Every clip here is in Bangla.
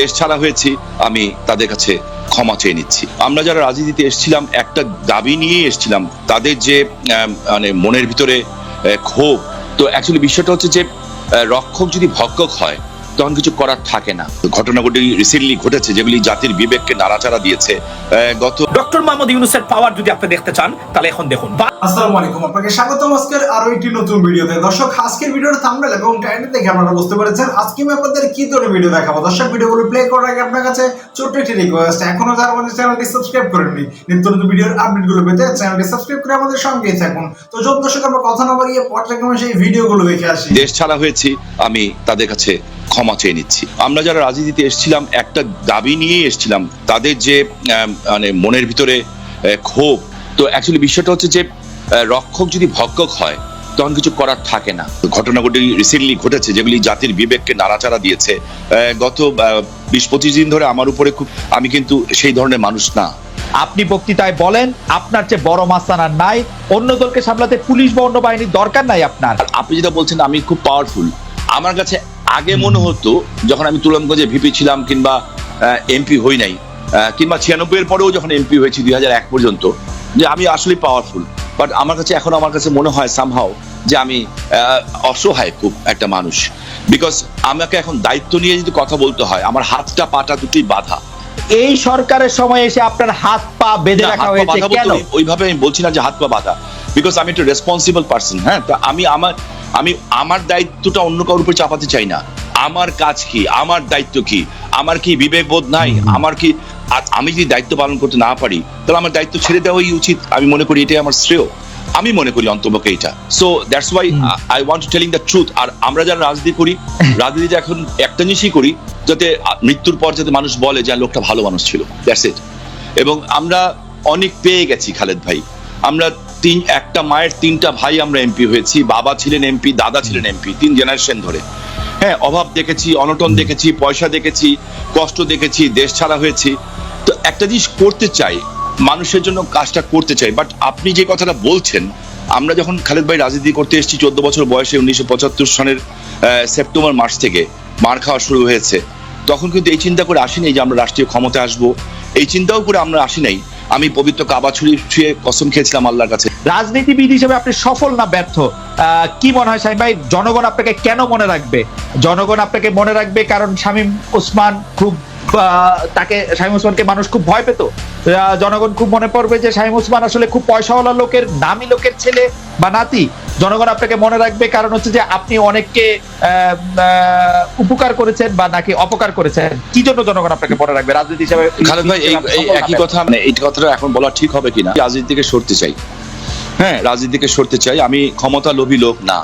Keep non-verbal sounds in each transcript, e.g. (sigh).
দেশ ছাড়া হয়েছি, আমি তাদের কাছে ক্ষমা চেয়ে নিচ্ছি। আমরা যারা রাজনীতিতে এসেছিলাম, একটা দাবি নিয়ে এসেছিলাম, তাদের যে মানে মনের ভিতরে ক্ষোভ, তো অ্যাকচুয়ালি বিষয়টা হচ্ছে যে রক্ষক যদি ভক্ষক হয় তখন কিছু করার থাকে না। ঘটনাগুলি রিসেন্টলি ঘটেছে যেগুলি জাতির বিবেককে নাড়াচাড়া দিয়েছে গত ডক্টর মোহাম্মদ ইউনুসের পাওয়ার যদি আপনি দেখতে চান তাহলে এখন দেখুন। আসসালামু আলাইকুম আপনাকে স্বাগতম আজকের আরও একটি নতুন ভিডিওতে। দর্শক আজকের ভিডিওর থাম্বনেল এবং টাইটেল দেখে আপনারা বুঝতে পেরেছেন আজকে আমি আপনাদের কি ধরনের ভিডিও দেখাবো? দর্শক ভিডিওগুলো প্লে করার আগে আপনার কাছে ছোট্ট একটি রিকোয়েস্ট এখনও যারা আমাদের চ্যানেলটি সাবস্ক্রাইব করেননি নিত্য নতুন ভিডিওর আপডেটগুলো পেতে চ্যানেলটি সাবস্ক্রাইব করে আমাদের সঙ্গেই থাকুন। তো যোগ দর্শক আমরা কথা না বাড়িয়ে পর্যায়ক্রমে সেই ভিডিওগুলো দেখে আসি। দেশ ছাড়া হয়েছি আমি তাদের কাছে ক্ষমা চেয়ে নিচ্ছি। আমরা যারা রাজনীতিতে এসেছিলাম একটা দাবি নিয়ে এসেছিলাম তাদের যে মানে মনের ভিতরে ক্ষোভ তো অ্যাকচুয়ালি বিষয়টা হচ্ছে যে রক্ষক যদি ভক্ষক হয় তখন কিছু করার থাকে না। ঘটনাগুলি রিসেন্টলি ঘটেছে যেগুলি জাতির বিবেককে নাড়াচাড়া দিয়েছে। গত বিশ পঁচিশ দিন ধরে আমার উপরে খুব আমি কিন্তু সেই ধরনের মানুষ না। আপনি বক্তৃতায় বলেন আপনার চেয়ে বড় মাস্তান আর নাই অন্য দলকে সামলাতে পুলিশ বা অন্য বাহিনীর দরকার নাই আপনার। আপনি যেটা বলছেন আমি খুব পাওয়ারফুল আমার কাছে আগে মনে হতো যখন আমি তুলমগঞ্জে ভিপি ছিলাম কিংবা এমপি হই নাই কিংবা ছিয়ানব্বই এর পরেও যখন এমপি হয়েছি দুই হাজার এক পর্যন্ত যে আমি আসলে পাওয়ারফুল বাট আমার কাছে এখন আমার কাছে মনে হয় সামহাও যে আমি অসহায় খুব একটা মানুষ বিকজ আমাকে এখন দায়িত্ব নিয়ে যদি কথা বলতে হয় আমার হাতটা পাটা দুটি বাধা। এই সরকারের সময় এসে আপনার হাত পা বেঁধে রাখা হয়েছে কেন? ওইভাবে আমি বলছি না যে হাত পা বাঁধা বিকজ আমি একটা রেসপন্সিবল পার্সন হ্যাঁ? তো আমি আমার আমি আমার দায়িত্বটা অন্য কারোর উপর চাপাতে চাই না। আমার কাজ কি? আমার দায়িত্ব কি? আমার কি বিবেকবোধ নাই? আমার কি আমি যদি দায়িত্ব পালন করতে না পারি তাহলে আমার দায়িত্ব ছেড়ে দেওয়াই উচিত। আমি মনে করি এটাই আমার শ্রেয়। আমি মনে করি অন্তপক্ষে এটা so that's why I want to telling the truth আর আমরা যারা রাজনীতি করি রাজনীতিতে এখন একটা জিনিসই করি যাতে মৃত্যুর পর যাতে মানুষ বলে যে লোকটা ভালো মানুষ ছিল। দ্যাটস ইট এবং আমরা অনেক পেয়ে গেছি খালেদ ভাই। আমরা তিন, একটা মায়ের তিনটা ভাই আমরা এমপি হয়েছি, বাবা ছিলেন এমপি, দাদা ছিলেন এমপি, তিন জেনারেশন ধরে। হ্যাঁ অভাব দেখেছি, অনটন দেখেছি, পয়সা দেখেছি, কষ্ট দেখেছি, দেশ ছাড়া হয়েছি। তো একটা জিনিস করতে চাই, মানুষের জন্য কাজটা করতে চাই বাট আপনি যে কথাটা বলছেন, আমরা যখন খালেদ ভাই রাজনীতি করতে এসেছি, চোদ্দ বছর বয়সে উনিশশো পঁচাত্তর সনের সেপ্টেম্বর মাস থেকে মার খাওয়া শুরু হয়েছে, তখন কিন্তু এই চিন্তা করে আসিনি যে আমরা রাষ্ট্রীয় ক্ষমতা আসব। এই চিন্তাও করে আমরা আসি নাই আমি পবিত্র কাবা ছুরি ছুঁয়ে কসম খেয়েছিলাম আল্লাহর কাছে। রাজনীতিবিদ হিসেবে আপনি সফল না ব্যর্থ? কি মনে হয় শামীম ভাই? জনগণ আপনাকে কেন মনে রাখবে? জনগণ আপনাকে মনে রাখবে কারণ শামীম ওসমান খুব তাকে শামীম ওসমানকে মানুষ খুব ভয় পেত? জনগণ খুব মনে পড়বে যে শামীম ওসমান আসলে খুব পয়সাওয়ালা লোকের নামি লোকের ছেলে বা নাতি। জনগণ আপনাকে মনে রাখবে কারণ হচ্ছে যে আপনি অনেককে উপকার করেছেন বা নাকি অপকার করেছেন। কি জন্য জনগণ আপনাকে মনে রাখবে? রাজনীতি হিসেবে খালেদ ভাই এই একই কথা মানে এই কথাটা এখন বলা ঠিক হবে কিনা? রাজনীতি থেকে সরতে চাই। হ্যাঁ রাজনীতি থেকে সরতে চাই। আমি ক্ষমতা লোভী লোক না।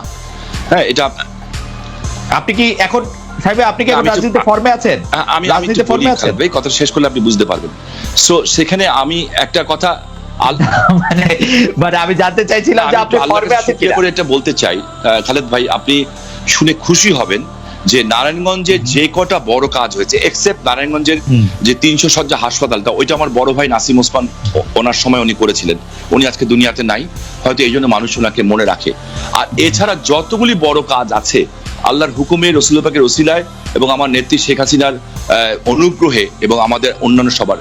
হ্যাঁ এটা আপনি কি এখন সাহেব আপনি কি ফর্মে আছেন? আমি ফর্মে আছেন? ভাই কথা শেষ করলে আপনি বুঝতে পারবেন। সো সেখানে আমি একটা কথা (laughs) মানে মানে আমি জানতে চাইছিলাম যে আপনি ফর্মে আছেন কিনা? করে এটা বলতে চাই খালেদ ভাই আপনি শুনে খুশি হবেন যে নারায়ণগঞ্জে যে কটা বড় কাজ হয়েছে এক্সেপ্ট নারায়ণগঞ্জের যে তিনশো সজ্জা হাসপাতালটা ওইটা আমার বড় ভাই নাসিম ওসমান ওনার সময় উনি করেছিলেন। উনি আজকে দুনিয়াতে নাই হয়তো এই জন্য মানুষ ওনাকে মনে রাখে। আর এছাড়া যতগুলি বড় কাজ আছে আল্লাহর হুকুমে রসুল পাকের রসিলায় এবং আমার নেত্রী শেখ হাসিনার অনুগ্রহে এবং আমাদের অন্যান্য সবার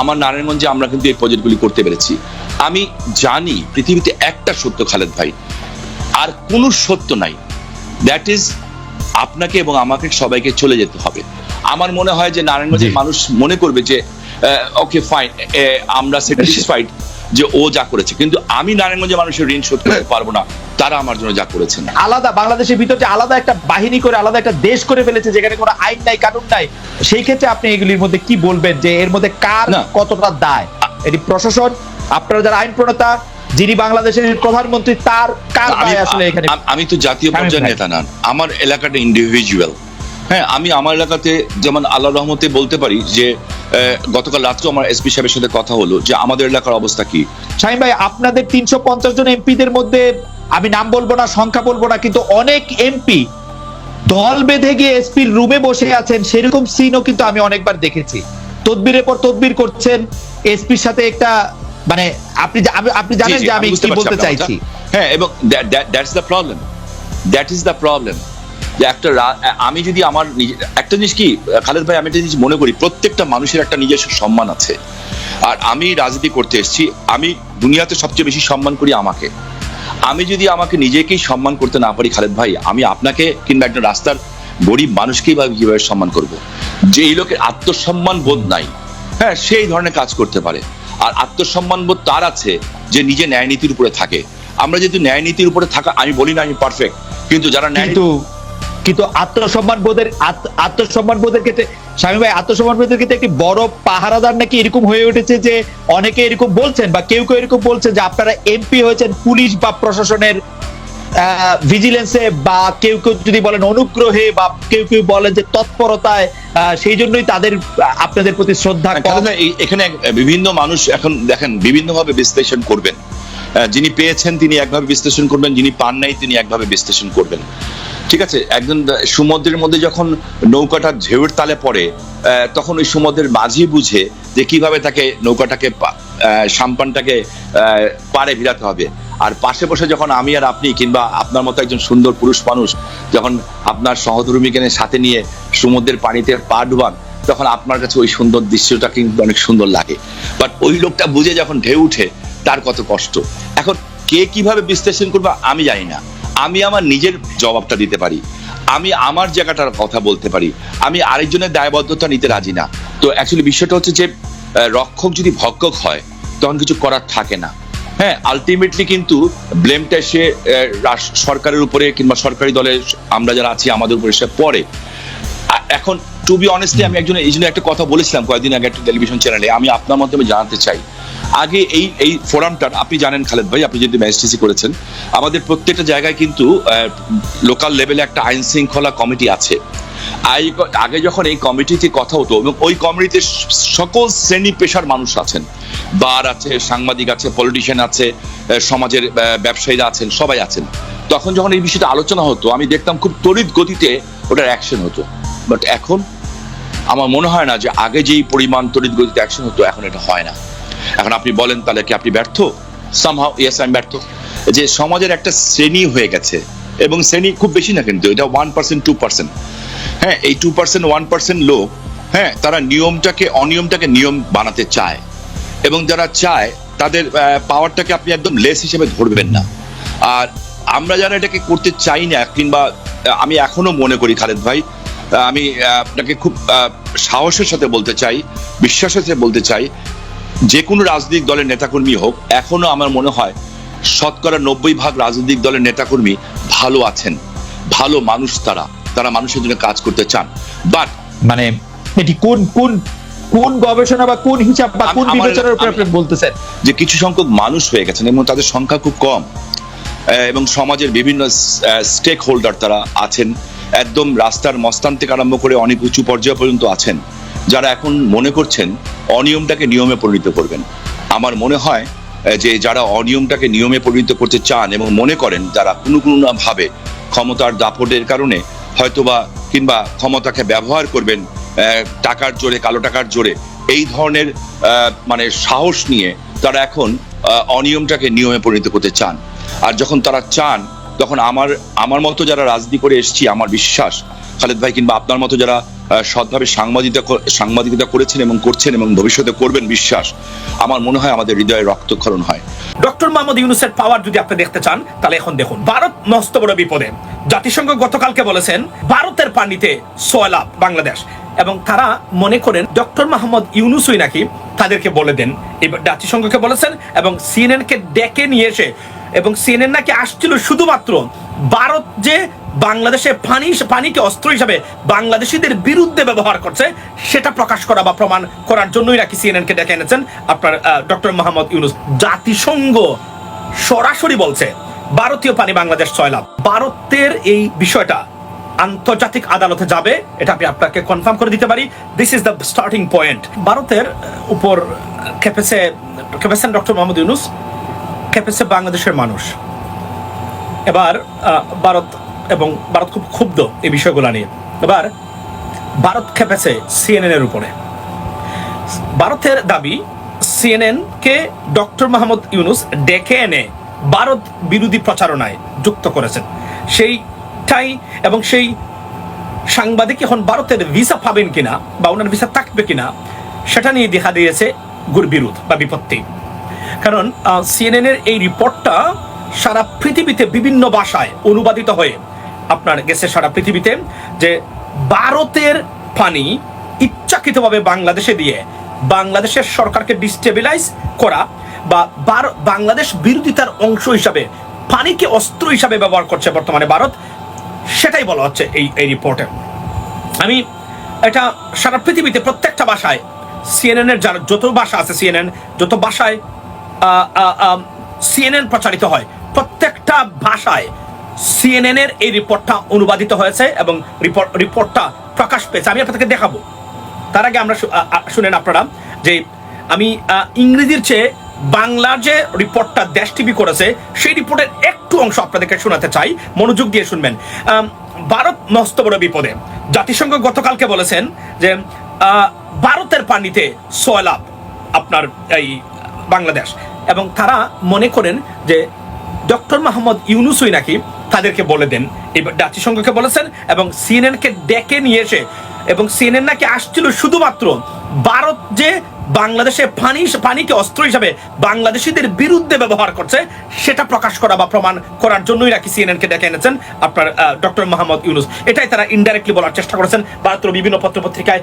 আমার নারায়ণগঞ্জে আমরা কিন্তু এই প্রজেক্টগুলি করতে পেরেছি। আমি জানি পৃথিবীতে একটা সত্য খালেদ ভাই আর কোনো সত্য নাই। দ্যাট ইজ আপনাকে এবং আমাকে সবাইকে চলে যেতে হবে। আমার মনে হয় যে নারায়ণগঞ্জের মানুষ মনে করবে যে ওকে ফাইন আমরা স্যাটিসফাইড যে ও যা করেছে। কিন্তু আমি নারায়ণগঞ্জের মানুষের ঋণ শোধ করতে পারব না। তারা আমার জন্য যা করেছেন। আলাদা বাংলাদেশের ভিতরে আলাদা একটা বাহিনী করে আলাদা একটা দেশ করে ফেলেছে যেখানে কোনো আইন নাই কানুন নাই সেই ক্ষেত্রে আপনি এগুলির মধ্যে কি বলবেন? যে এর মধ্যে কার কতটা দায়? এটি প্রশাসন আপনারা যারা আইন প্রণেতা যিনি বাংলাদেশের প্রধানমন্ত্রী তার কার দায় আসলে এখানে? আমি তো জাতীয় পর্যায়ের নেতা না। আমার এলাকাটা ইন্ডিভিজুয়াল হ্যাঁ আমি আমার এলাকাতে যেমন আল্লাহ রহমতে বলতে পারি যে গতকাল রাত্রে আমার এসপি সাহেবের সাথে কথা হলো যে আমাদের এলাকার অবস্থা কি? শাহিন ভাই আপনাদের তিনশো পঞ্চাশ জন এমপিদের মধ্যে আমি নাম বলব না সংখ্যা বলব না কিন্তু অনেক এমপি দল বেঁধে গিয়ে এসপির রুমে বসে আছেন সেরকম সিনও কিন্তু আমি অনেকবার দেখেছি। তদবিরের পর তদবির করছেন এসপির সাথে একটা মানে আপনি আপনি জানেন যে আমি কি বলতে চাইছি। হ্যাঁ এবং that's the problem that is the problem যে একটা আমি যদি আমার একটা জিনিস কি, খালেদ ভাই, আমি একটা জিনিস মনে করি, প্রত্যেকটা মানুষের একটা নিজস্ব সম্মান আছে। আর আমি রাজনীতি করতে এসেছি, আমি দুনিয়াতে সবচেয়ে বেশি সম্মান করি আমাকে। আমি যদি আমাকে নিজেকেই সম্মান করতে না পারি, খালেদ ভাই, আমি আপনাকে কিংবা একজন রাস্তার গরিব মানুষকেই বা কীভাবে সম্মান করব? যে এই লোকের আত্মসম্মান বোধ নাই। হ্যাঁ সেই ধরনের কাজ করতে পারে। আর আত্মসম্মান বোধ তার আছে যে নিজে ন্যায় নীতির উপরে থাকে। আমরা যেহেতু ন্যায় নীতির উপরে থাকা, আমি বলি না আমি পারফেক্ট কিন্তু যারা ন্যায় কিন্তু আত্মসম্মান বোধের আত্মসম্মান বোধের ক্ষেত্রে স্বামী ভাই আত্মসম্মান বোধের ক্ষেত্রে একটি বড় পাহারাদার নাকি এরকম হয়ে উঠেছে যে অনেকে এরকম বলছেন বা কেউ কেউ এরকম বলছেন যে আপনারা এমপি হয়েছেন পুলিশ বা প্রশাসনের ভিজিলেন্সে বা কেউ কেউ যদি বলেন অনুগ্রহে বা কেউ কেউ বলেন যে তৎপরতায় সেই জন্যই তাদের আপনাদের প্রতি শ্রদ্ধা কম। এখানে বিভিন্ন মানুষ এখন দেখেন বিভিন্নভাবে বিশ্লেষণ করবেন। যিনি পেয়েছেন তিনি একভাবে বিশ্লেষণ করবেন যিনি পান নাই তিনি একভাবে বিশ্লেষণ করবেন। ঠিক আছে, একজন সমুদ্রের মধ্যে যখন নৌকাটা ঢেউয়ের তালে পড়ে তখন ওই সমুদ্রের মাঝি বুঝে যে কীভাবে তাকে নৌকাটাকে সাম্পানটাকে পাড়ে ভিড়াতে হবে। আর পাশে বসে যখন আমি আর আপনি কিংবা আপনার মতো একজন সুন্দর পুরুষ মানুষ যখন আপনার সহধর্মীকে সাথে নিয়ে সমুদ্রের পানিতে পা ডুবান, তখন আপনার কাছে ওই সুন্দর দৃশ্যটা কিন্তু অনেক সুন্দর লাগে। বাট ওই লোকটা বুঝে যখন ঢেউ উঠে, তার কত কষ্ট। এখন কে কীভাবে বিশ্লেষণ করবে আমি জানি না। আমি আমার নিজের জবাবটা দিতে পারি। আমি আমার জায়গাটার কথা বলতে পারি। আমি আরেকজনের দায়বদ্ধতা নিতে রাজি না। তো অ্যাকচুয়ালি বিষয়টা হচ্ছে যে রক্ষক যদি ভক্ষক হয়, তখন কিছু করার থাকে না। হ্যাঁ আলটিমেটলি কিন্তু ব্লেমটা সে সরকারের উপরে কিংবা সরকারি দলের আমরা যারা আছি, আমাদের উপরে সে পড়ে। এখন টু বি অনেস্টলি আমি একজন এই জন্য একটা কথা বলেছিলাম কয়েকদিন আগে একটা টেলিভিশন চ্যানেলে আমি আপনার মাধ্যমে জানাতে চাই। আগে এই এই ফোরামটার আপনি জানেন খালেদ ভাই, আপনি যদি ম্যাজিস্ট্রেসি করেছেন, আমাদের প্রত্যেকটা জায়গায় কিন্তু লোকাল লেভেলে একটা আইন শৃঙ্খলা কমিটি আছে। আগে যখন এই কমিটিতে কথা হতো, এবং ওই কমিটিতে সকল শ্রেণি পেশার মানুষ আছেন। বার আছে, সাংবাদিক আছে পলিটিশিয়ান আছে সমাজের ব্যবসায়ীরা আছেন, সবাই আছেন। তখন যখন এই বিষয়টা আলোচনা হতো, আমি দেখতাম খুব তড়িৎ গতিতে ওটার অ্যাকশন হতো। বাট এখন, আমার মনে হয় না যে আগে যেই পরিমাণ তড়িৎ গতিতে অ্যাকশন হতো, এখন এটা হয় না। এখন আপনি বলেন তাহলে কি আপনি ব্যর্থ? সামহাও ইয়েস আমি ব্যর্থ। যে সমাজের একটা শ্রেণি হয়ে গেছে, এবং শ্রেণি খুব বেশি না কিন্তু, এটা ওয়ান পার্সেন্ট টু পার্সেন্ট হ্যাঁ এই টু পার্সেন্ট ওয়ান পার্সেন্ট লোক হ্যাঁ তারা নিয়মটাকে, অনিয়মটাকে নিয়ম বানাতে চায়। এবং যারা চায়, তাদের পাওয়ারটাকে আপনি একদম লেস হিসেবে ধরবেন না। আর আমরা যারা এটাকে করতে চাই না, কিংবা আমি এখনও মনে করি খালেদ ভাই আমি আপনাকে খুব সাহসের সাথে বলতে চাই, বিশ্বাসের সাথে বলতে চাই যে কোনো রাজনৈতিক দলের নেতাকর্মী হোক এখনও আমার মনে হয় শতকরা নব্বই ভাগ রাজনৈতিক দলের নেতাকর্মী ভালো আছেন। ভালো মানুষ তারা তারা মানুষের জন্য কাজ করতে চান। বাট মানে এটি কোন কোন কোন গবেষণা বা কোন হিসাব বা কোন বিবেচনার উপর আপনি বলতেছেন? যে কিছু সংখ্যক মানুষ হয়ে গেছেন এবং তাদের সংখ্যা খুব কম এবং সমাজের বিভিন্ন স্টেক হোল্ডার তারা আছেন। একদম রাস্তার মস্তান থেকে আরম্ভ করে অনেক উঁচু পর্যায় পর্যন্ত আছেন। যারা এখন মনে করছেন অনিয়মটাকে নিয়মে পরিণত করবেন। আমার মনে হয় যে যারা অনিয়মটাকে নিয়মে পরিণত করতে চান এবং মনে করেন যারা কোনো কোনো না ভাবে ক্ষমতার দাপটের কারণে হয়তোবা কিংবা ক্ষমতাকে ব্যবহার করবেন টাকার জোরে, কালো টাকার জোরে, এই ধরনের মানে সাহস নিয়ে তারা এখন অনিয়মটাকে নিয়মে পরিণত করতে চান। আর যখন তারা চান তখন আমার আমার মতো যারা রাজনীতি করে এসেছি, আমার বিশ্বাস, খালেদ ভাই কিংবা আপনার মতো যারা সৎভাবে সাংবাদিকতা সাংবাদিকতা করেছেন এবং করছেন এবং ভবিষ্যতে করবেন বিশ্বাস, আমার মনে হয় আমাদের হৃদয়ে রক্তক্ষরণ হয়। ডক্টর মোহাম্মদ ইউনুসের পাওয়ার যদি আপনি দেখতে চান, তাহলে এখন দেখুন, ভারত মস্ত বড় বিপদে। জাতিসংঘ গতকালকে বলেছেন, ভারতের পানিতে সয়লাভ বাংলাদেশ। এবং তারা মনে করেন, ডক্টর মোহাম্মদ ইউনুসই নাকি তাদেরকে বলে দেন। এবার জাতিসংঘকে বলেছেন এবং সিএনএন কে ডেকে নিয়ে এসে এবং সিএনএন নাকি আসছিল শুধুমাত্র ভারত যে বাংলাদেশে পানি, পানিকে অস্ত্র হিসাবে বাংলাদেশিদের বিরুদ্ধে ব্যবহার করছে, সেটা প্রকাশ করা বা প্রমাণ করার জন্যই নাকি সিএনএন কে ডেকে এনেছেন আপনার ডক্টর মোহাম্মদ ইউনুস। জাতিসংঘ সরাসরি বলছে, ভারতীয় পানি বাংলাদেশ ছয়লাভ। ভারতের এই বিষয়টা আন্তর্জাতিক আদালতে যাবে, এটা আমি আপনাকে কনফার্ম করে দিতে পারি। This is the starting point ভারতের উপর খেপেছে খেপেছেন ডক্টর মোহাম্মদ ইউনুস। খেপেছে বাংলাদেশের মানুষ। এবার ভারত এবং ভারত খুব ক্ষুব্ধ এই বিষয়গুলো নিয়ে। এবার, ভারত খেপেছে সিএনএন এর উপরে। ভারতের দাবি সিএনএন কে ডক্টর মাহমুদ ইউনুস ডেকে এনে ভারত বিরোধী প্রচারণায় যুক্ত করেছেন। সেইটাই এবং সেই সাংবাদিক এখন ভারতের ভিসা পাবেন কিনা বা ওনার ভিসা থাকবে কিনা, সেটা নিয়ে দেখা দিয়েছে গুর বিরোধ বা বিপত্তি। কারণ সিএনএন এর এই রিপোর্টটা সারা পৃথিবীতে বিভিন্ন ভাষায় অনুবাদিত হয়ে আপনার গেছে সারা পৃথিবীতে যে ভারতের পানি ইচ্ছাকৃতভাবে বাংলাদেশে দিয়ে বাংলাদেশের সরকারকে ডিস্টেবিলাইজ করা বা বাংলাদেশ বিরোধিতার অংশ হিসাবে পানিকে অস্ত্র হিসাবে ব্যবহার করছে বর্তমানে ভারত, সেটাই বলা হচ্ছে এই এই রিপোর্টে। আমি এটা সারা পৃথিবীতে প্রত্যেকটা ভাষায় সিএনএন এর যার যত ভাষা আছে সিএনএন যত ভাষায় সিএনএন প্রচারিত হয়। প্রত্যেকটা ভাষায় সিএনএন এর এই রিপোর্টটা অনুবাদিত হয়েছে এবং রিপোর্ট রিপোর্টটা প্রকাশ পেয়েছে। আমি আপনাদেরকে দেখাবো। তার আগে আমরা শুনেন আপনারা যে আমি ইংরেজির চেয়ে বাংলার যে রিপোর্টটা দেশ টিভি করেছে, সেই রিপোর্টের একটু অংশ আপনাদেরকে শোনাতে চাই। মনোযোগ দিয়ে শুনবেন। ভারত মস্ত বড় বিপদে। জাতিসংঘ গতকালকে বলেছেন যে ভারতের পানিতে সয়লাভ আপনার এই বাংলাদেশ। এবং তারা মনে করেন যে ডক্টর মোহাম্মদ ইউনুসই নাকি তাদেরকে বলে দেন। এই জাতিসংঘকে বলেছেন এবং সিএনএন কে ডেকে নিয়ে এসে এবং সিএনএন নাকি আসছিল শুধুমাত্র ভারত যে বাংলাদেশে পানি, পানিকে অস্ত্র হিসাবে বাংলাদেশিদের বিরুদ্ধে ব্যবহার করছে, সেটা প্রকাশ করা বা প্রমাণ করার জন্যই নাকি সিএনএন কে ডেকে এনেছেন আপনার ডক্টর মোহাম্মদ ইউনুস। এটাই তারা ইনডাইরেক্টলি বলার চেষ্টা করেছেন ভারতের বিভিন্ন পত্র পত্রিকায়